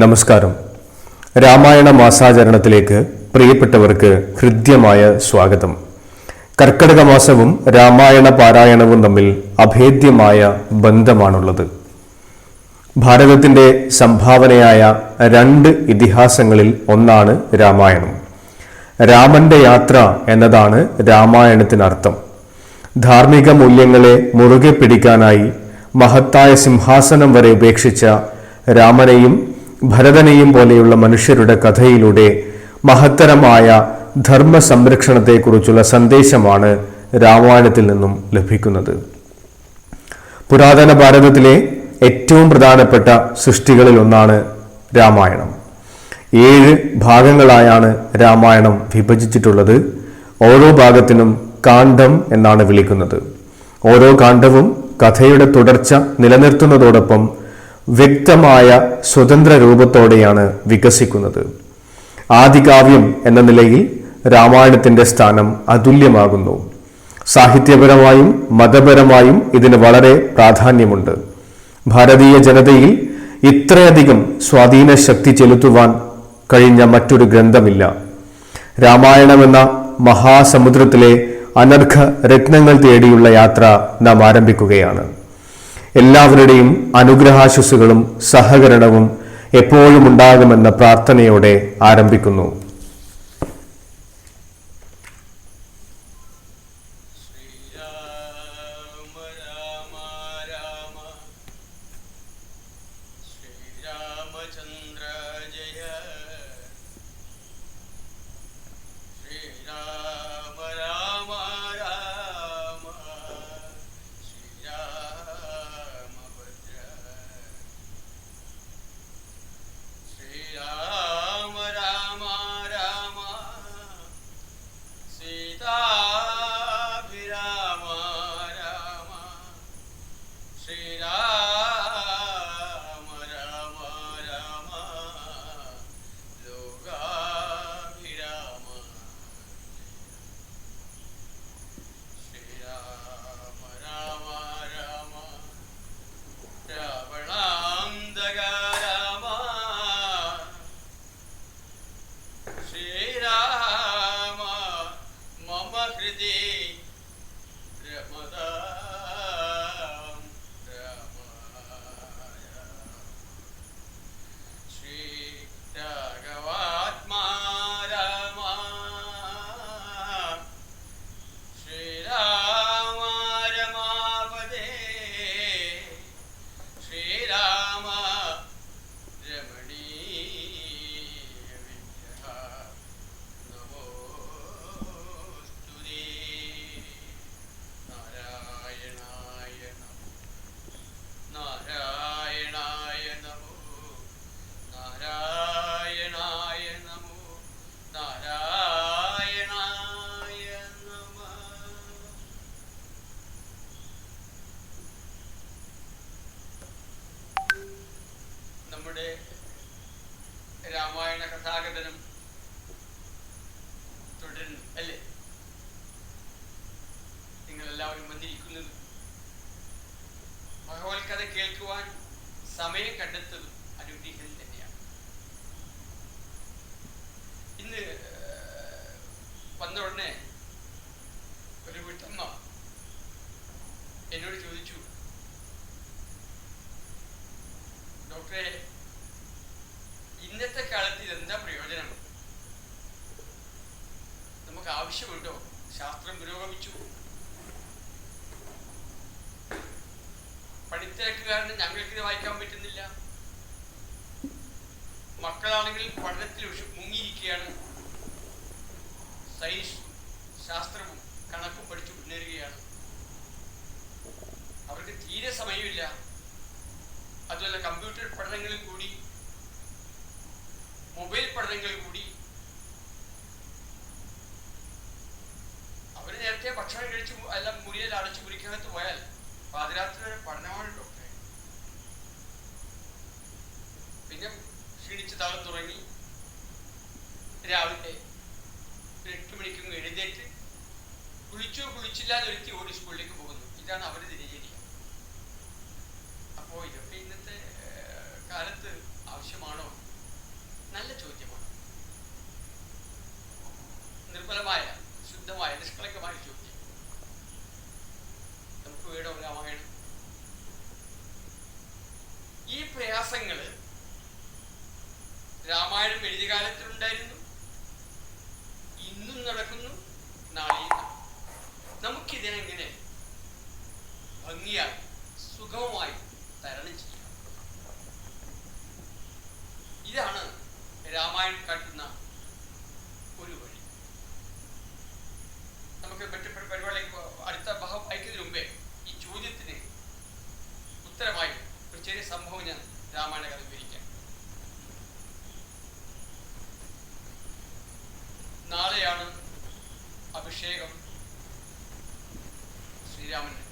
നമസ്കാരം. രാമായണ മാസാചരണത്തിലേക്ക് പ്രിയപ്പെട്ടവർക്ക് ഹൃദ്യമായ സ്വാഗതം. കർക്കടക മാസവും രാമായണ പാരായണവും തമ്മിൽ അഭേദ്യമായ ബന്ധമാണുള്ളത്. ഭാരതത്തിന്റെ സംഭാവനയായ രണ്ട് ഇതിഹാസങ്ങളിൽ ഒന്നാണ് രാമായണം. രാമന്റെ യാത്ര എന്നതാണ് രാമായണത്തിനർത്ഥം. ധാർമ്മിക മൂല്യങ്ങളെ മുറുകെ പിടിക്കാനായി മഹത്തായ സിംഹാസനം വരെ ഉപേക്ഷിച്ച രാമനെയും ഭരതനെയും പോലെയുള്ള മനുഷ്യരുടെ കഥയിലൂടെ മഹത്തരമായ ധർമ്മ സംരക്ഷണത്തെക്കുറിച്ചുള്ള സന്ദേശമാണ് രാമായണത്തിൽ നിന്നും ലഭിക്കുന്നത്. പുരാതന ഭാരതത്തിലെ ഏറ്റവും പ്രധാനപ്പെട്ട സൃഷ്ടികളിൽ ഒന്നാണ് രാമായണം. ഏഴ് ഭാഗങ്ങളായാണ് രാമായണം വിഭജിച്ചിട്ടുള്ളത്. ഓരോ ഭാഗത്തിനും കാണ്ഡം എന്നാണ് വിളിക്കുന്നത്. ഓരോ കാണ്ഡവും കഥയുടെ തുടർച്ച നിലനിർത്തുന്നതോടൊപ്പം വ്യക്തമായ സ്വതന്ത്ര രൂപത്തോടെയാണ് വികസിക്കുന്നത്. ആദികാവ്യം എന്ന നിലയിൽ രാമായണത്തിന്റെ സ്ഥാനം അതുല്യമാകുന്നു. സാഹിത്യപരമായും മതപരമായും ഇതിന് വളരെ പ്രാധാന്യമുണ്ട്. ഭാരതീയ ജനതയിൽ ഇത്രയധികം സ്വാധീന ശക്തി ചെലുത്തുവാൻ കഴിഞ്ഞ മറ്റൊരു ഗ്രന്ഥമില്ല. രാമായണമെന്ന മഹാസമുദ്രത്തിലെ അനർഘ രത്നങ്ങൾ തേടിയുള്ള യാത്ര നാം ആരംഭിക്കുകയാണ്. എല്ലാവരുടെയും അനുഗ്രഹാശുസുകളും സഹകരണവും എപ്പോഴും ഉണ്ടാകുമെന്ന പ്രാർത്ഥനയോടെ ആരംഭിക്കുന്നു. നമ്മുടെ രാമായണ കഥാഗതനം തുടരുന്നു അല്ലേ? നിങ്ങൾ എല്ലാവരും വന്നിരിക്കുന്നത് ഭഗവത് കഥ കേൾക്കുവാൻ സമയം കണ്ടെത്തതും അനുഗ്രഹം തന്നെയാണ്. ഇന്ന് വന്ന ഉടനെ ഒരു വീട്ടമ്മ എന്നോട് ചോദിച്ചു ഡോക്ടറെ ആവശ്യമുണ്ടോ? ശാസ്ത്രം പുരോഗമിച്ചു. പണിത്തിരക്ക് കാരണം ഞങ്ങൾക്ക് ഇത് വായിക്കാൻ പറ്റുന്നില്ല. മക്കളാണെങ്കിൽ പഠനത്തിൽ മുങ്ങിയിരിക്കുകയാണ്. സയൻസ് ശാസ്ത്രവും കണക്കും പഠിച്ചു മുന്നേറുകയാണ്. അവർക്ക് തീരെ സമയമില്ല. അതുപോലെ കമ്പ്യൂട്ടർ പഠനങ്ങളിൽ കൂടി മൊബൈൽ പഠനങ്ങളിൽ കൂടി ഭക്ഷണം കഴിച്ച് എല്ലാം മുറിയിൽ അടച്ചു മുറിക്കകത്ത് പോയാൽ പാതിരാത്രി വരെ പഠനമാണ് സുഗമമായി തരണം ചെയ്യാം. ഇതാണ് രാമായണം കാട്ടുന്ന ഒരു വഴി. നമുക്ക് മറ്റു പരിപാടി അടുത്ത ഭാഗം വായിക്കുന്നതിന് മുമ്പേ ഈ ചോദ്യത്തിന് ഉത്തരമായി ഒരു ചെറിയ സംഭവം ഞാൻ രാമായണ കഥ വിവരിക്കാം. നാളെയാണ് അഭിഷേകം ശ്രീരാമന്.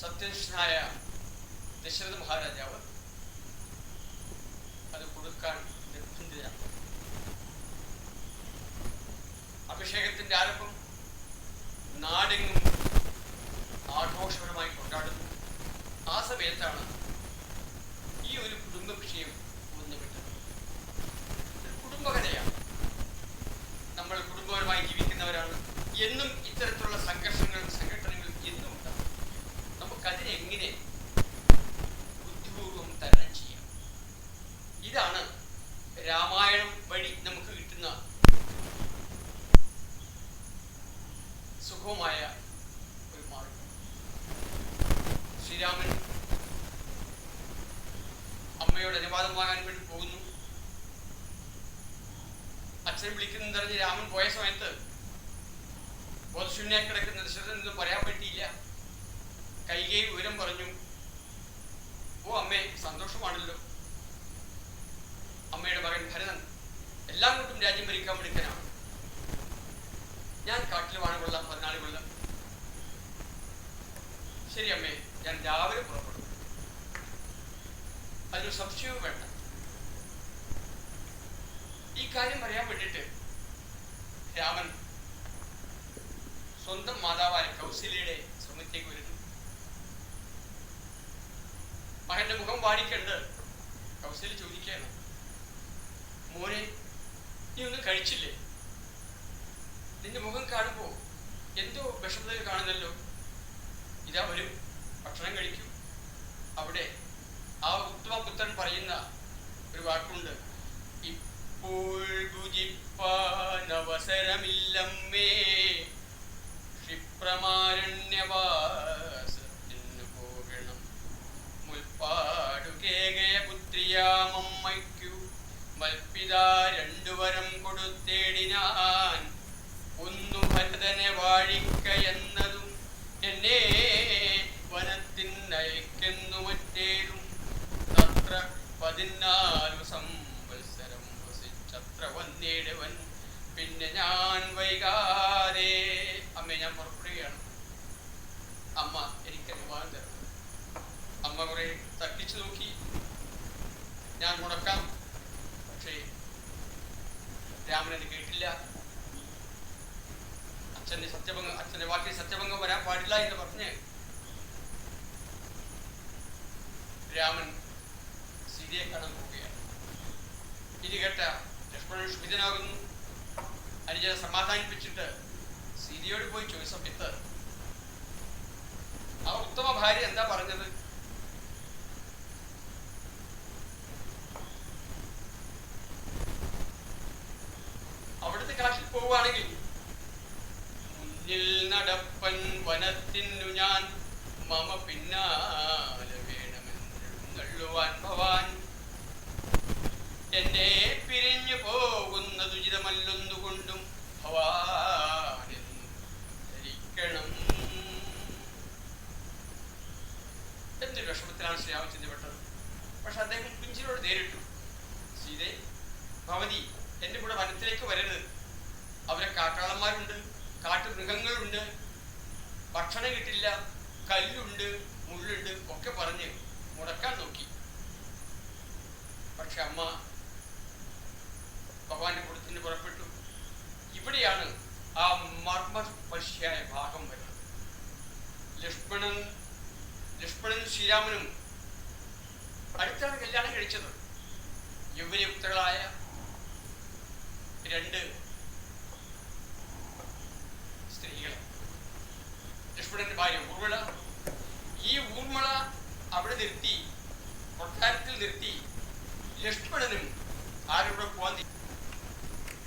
സത്യനിഷ്ഠനായ ദശരഥ മഹാരാജാവ് അത് കൊടുക്കാൻ നിർബന്ധിതനാണ്. അഭിഷേകത്തിന്റെ ആരംഭം നാടെങ്ങും ആഘോഷപരമായി കൊണ്ടാടുന്നു. ആ സമയത്താണ് ഈ ഒരു കുടുംബ വിഷയം വന്നുവിട്ടത് ഒരു കുടുംബകഥയാണ് നമ്മൾ കുടുംബപരമായി ജീവിക്കുന്നവരാണ് എന്നും ഇത്തരത്തിലുള്ള സംഘർഷങ്ങൾ സംഘടനകൾ എന്നും ഉണ്ടാവും നമുക്കതിനെ എങ്ങനെ ബുദ്ധിപൂർവം തരണം ചെയ്യാം ഇതാണ് രാമായണം വഴി നമുക്ക് കിട്ടുന്ന സുഖമായ ഒരു മാർഗം ശ്രീരാമൻ അമ്മയോട് അനുവാദം വാങ്ങാൻ വേണ്ടി പോകുന്നു അച്ഛൻ പറഞ്ഞ് രാമൻ പോയ സമയത്ത് ബോധശൂന്യായി കിടക്കുന്ന ദശരഥനൊന്നും പറയാൻ പറ്റിയില്ല. കൈകൈ വിവരം പറഞ്ഞു ഓ അമ്മേ സന്തോഷമാണല്ലോ. ഈ കാര്യം പറയാൻ വേണ്ടിയിട്ട് രാമൻ സ്വന്തം മാതാവായ കൗശല്യയുടെ സമയത്തേക്ക് വരുന്നു. മകന്റെ മുഖം വാടിക്കണ്ട് കൗശല്യ ചോദിക്കുകയാണ് മോനെ നീ ഒന്നും കഴിച്ചില്ലേ? നിന്റെ മുഖം കാണുമ്പോ എന്തോ വിഷമതയിൽ കാണുന്നല്ലോ. ഇതാ വരും ഭക്ഷണം കഴിക്കും. അവിടെ ആ ഉത്തമപുത്രൻ പറയുന്ന ഒരു വാക്കുണ്ട് ഇപ്പോൾ ക്ഷിപ്രമാരണ്യവാസത്തിനു പോകണം. മുൽപ്പാടു കേകയ മൽപ്പിതാ രണ്ടുവരം കൊടുത്തേടിനാൻ ഒന്നു ഭരതനെ വാഴിക്ക വൈകാതെ. അമ്മ ഞാൻ പുറപ്പെടുകയാണ്. അമ്മ എനിക്ക് അനുവാദം തരണം. അമ്മ കുറെ തട്ടിച്ചു നോക്കി. ഞാൻ മുടക്കാം പക്ഷേ രാമനത് കേട്ടില്ല. അച്ഛന്റെ സത്യഭംഗം അച്ഛന്റെ വാക്കിൽ സത്യഭംഗം വരാൻ പാടില്ല എന്ന് പറഞ്ഞ് രാമൻ സീതയെ കാണാൻ പോവുകയാണ്. ഇത് കേട്ട ലക്ഷ്മണൻ ക്ഷുഭിതനാകുന്നു അനുജനെ സമാധാനിപ്പിച്ചിട്ട് സീതയോട് പോയി ചോദിച്ച സമയത്ത് ആ ഉത്തമ ഭാര്യ എന്താ പറഞ്ഞത്? അവിടുത്തെ കാട്ടിൽ പോവുകയാണെങ്കിൽ മുന്നിൽ നടപ്പൻ വനത്തിനു ഞാൻ മമ പിന്നാലെ ഭക്ഷണം കിട്ടില്ല കല്ലുണ്ട് മുള്ളുണ്ട് ഒക്കെ പറഞ്ഞ് മുടക്കാൻ നോക്കി. പക്ഷെ അമ്മ ഭഗവാന്റെ കൊടുത്തിന് പുറപ്പെട്ടു. ഇവിടെയാണ് ആ മർമ്മസ്പർശിയായ ഭാഗം വരുന്നത്. ലക്ഷ്മണൻ ലക്ഷ്മണനും ശ്രീരാമനും അടുത്താണ് കല്യാണം കഴിച്ചത്. യുവനയുക്തകളായ രണ്ട് സ്ത്രീകളെ. ലക്ഷ്മണന്റെ ഭാര്യ ഊർമിള. ഈ ഊർമിള അവിടെ നിർത്തി കൊട്ടാരത്തിൽ നിർത്തി ലക്ഷ്മണനും ആരോടെ പോകാൻ